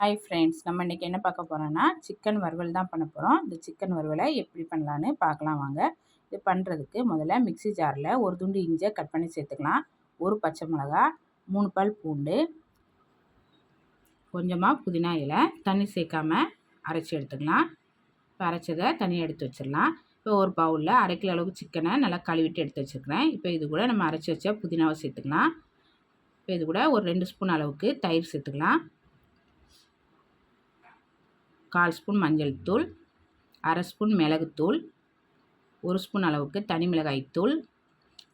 Hi friends நம்ம இன்றைக்கி என்ன பார்க்க போகிறோன்னா சிக்கன் வறுவல் தான் பண்ண போகிறோம் இந்த சிக்கன் வறுவலை எப்படி பண்ணலான்னு பார்க்கலாம் வாங்க. இது பண்ணுறதுக்கு முதல்ல மிக்சி ஜாரில் ஒரு துண்டு இஞ்சியை கட் பண்ணி சேர்த்துக்கலாம். ஒரு பச்சை மிளகா மூணு பால் பூண்டு கொஞ்சமாக புதினா இலை தண்ணி சேர்க்காமல் அரைச்சி எடுத்துக்கலாம். இப்போ அரைச்சதை தனியாக எடுத்து வச்சிடலாம். இப்போ ஒரு பவுலில் அரை கிலோ அளவுக்கு சிக்கனை நல்லா கழுவிட்டு எடுத்து வச்சுருக்கிறேன். இப்போ இது கூட நம்ம அரைச்சி வச்ச புதினாவை சேர்த்துக்கலாம். இப்போ இது கூட ஒரு ரெண்டு ஸ்பூன் அளவுக்கு தயிர் சேர்த்துக்கலாம். கால் ஸ்பூன் மஞ்சள் தூள் அரை ஸ்பூன் மிளகுத்தூள் ஒரு ஸ்பூன் அளவுக்கு தனி மிளகாய்த்தூள்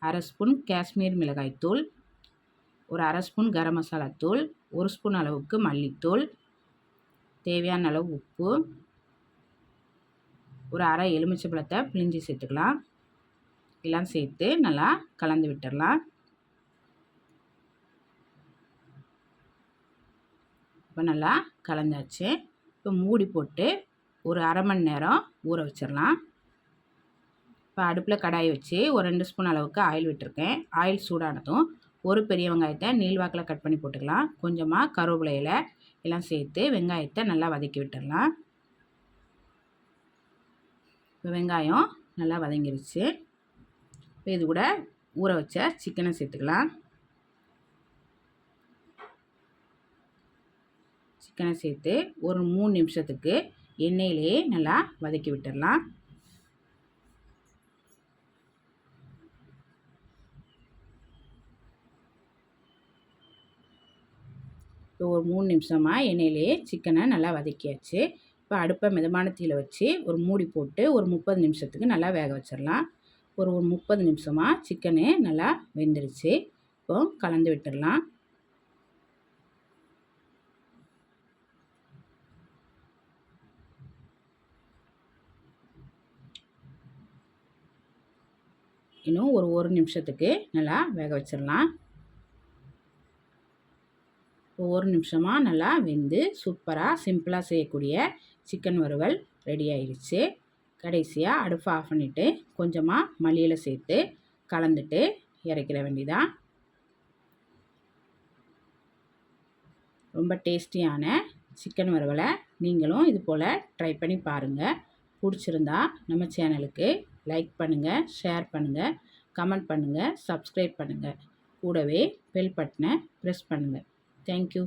அரை ஸ்பூன் காஷ்மீர் மிளகாய்த்தூள் ஒரு அரை ஸ்பூன் கரம் மசாலா தூள் ஒரு ஸ்பூன் அளவுக்கு மல்லித்தூள் தேவையான அளவு உப்பு ஒரு அரை எலுமிச்சை பழத்தை பிழிஞ்சி சேர்த்துக்கலாம். எல்லாம் சேர்த்து நல்லா கலந்து விட்டுடலாம். இப்போ நல்லா கலந்தாச்சு. இப்போ மூடி போட்டு ஒரு அரை மணி நேரம் ஊற வச்சிடலாம். இப்போ அடுப்பில் கடாயை வச்சு ஒரு ரெண்டு ஸ்பூன் அளவுக்கு ஆயில் விட்டுருக்கேன். ஆயில் சூடானதும் ஒரு பெரிய வெங்காயத்தை நீள்வாக்கில் கட் பண்ணி போட்டுக்கலாம். கொஞ்சமாக கருவேப்பிலையில் எல்லாம் சேர்த்து வெங்காயத்தை நல்லா வதக்கி விட்டுடலாம். இப்போ வெங்காயம் நல்லா வதங்கிருச்சு. இப்போ இது கூட ஊற வச்ச சிக்கனை சேர்த்துக்கலாம். சிக்கனை சேர்த்து ஒரு மூணு நிமிஷத்துக்கு எண்ணெயிலேயே நல்லா வதக்கி விட்டுடலாம். இப்போ ஒரு மூணு நிமிஷமாக எண்ணெயிலேயே சிக்கனை நல்லா வதக்கியாச்சு. இப்போ அடுப்பை மிதமான தீயில் வச்சு ஒரு மூடி போட்டு ஒரு முப்பது நிமிஷத்துக்கு நல்லா வேக வச்சிடலாம். ஒரு ஒரு முப்பது நிமிஷமாக சிக்கனு நல்லா வெந்துருச்சு. இப்போ கலந்து விட்டுடலாம். இன்னும் ஒரு ஒரு நிமிஷத்துக்கு நல்லா வேக வச்சிடலாம். ஒரு நிமிஷமாக நல்லா வெந்து சூப்பராக சிம்பிளாக செய்யக்கூடிய சிக்கன் வறுவல் ரெடி ஆயிடுச்சு. கடைசியாக அடுப்பு ஆஃப் பண்ணிவிட்டு கொஞ்சமாக மல்லியில் சேர்த்து கலந்துட்டு இறக்கிற வேண்டிதான் ரொம்ப டேஸ்டியான சிக்கன் வறுவலை நீங்களும் இது போல் ட்ரை பண்ணி பாருங்கள் பிடிச்சிருந்தா நம்ம சேனலுக்கு லைக் பண்ணுங்கள் ஷேர் பண்ணுங்கள் கமெண்ட் பண்ணுங்கள் சப்ஸ்கிரைப் பண்ணுங்கள் கூடவே பெல் பட்டனை ப்ரெஸ் பண்ணுங்கள் தேங்க்யூ.